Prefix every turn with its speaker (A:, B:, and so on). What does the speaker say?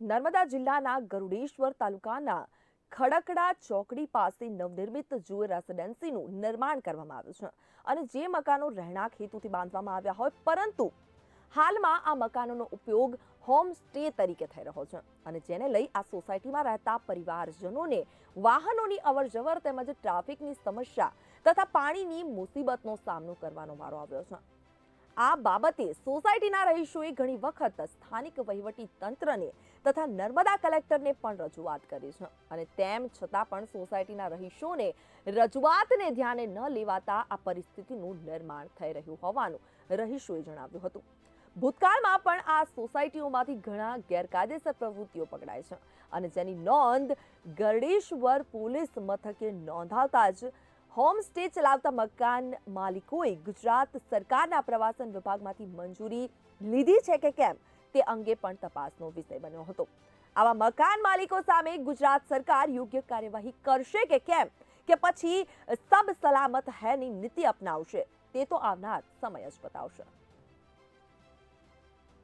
A: નર્મદા જિલ્લાના ગરુડેશ્વર તાલુકાના ખડકડા ચોકડી પાસે નવનિર્મિત જુએ રેસિડેન્સીનું નિર્માણ કરવામાં આવ્યું છે અને જે મકાનો રહેણાંક હેતુથી બાંધવામાં આવ્યા હોય, પરંતુ હાલમાં આ મકાનોનો ઉપયોગ હોમ સ્ટે તરીકે થઈ રહ્યો છે અને જેને લઈ આ સોસાયટીમાં રહેતા પરિવારજનોને વાહનોની અવરજવર તેમજ ટ્રાફિકની સમસ્યા તથા પાણીની મુસીબતનો સામનો કરવાનો વારો આવ્યો છે. આ બાબતે સોસાયટીના રહીશોએ ઘણી વખત સ્થાનિક વહીવટી તંત્રને તથા નર્મદા કલેક્ટરને પણ રજૂઆત કરી છે. અને તેમ છતાં પણ સોસાયટીના રહીશોને રજૂઆતને ધ્યાને ન લેવાતા આ પરિસ્થિતિનું નિર્માણ થઈ રહ્યું હોવાનું રહીશોએ જણાવ્યું હતું. ભૂતકાળમાં પણ આ સોસાયટીઓમાંથી ઘણા ગેરકાયદેસર પ્રવૃત્તિઓ પકડાય છે. અને જેની નોંધ ગરડેશ્વર પોલીસ મથકે નોંધાવતા જ હોમ સ્ટે ચલાવતા મકાન માલિકોએ ગુજરાત સરકારના પ્રવાસન વિભાગમાંથી મંજૂરી લીધી છે કે કેમ તે અંગે પણ તપાસનો વિષય બન્યો હતો. આવા મકાન માલિકો સામે ગુજરાત સરકાર યોગ્ય કાર્યવાહી કરશે કે કેમ? કે પછી સબ સલામત હૈની નીતિ અપનાવશે તે તો આવનાર સમય જ બતાવશે.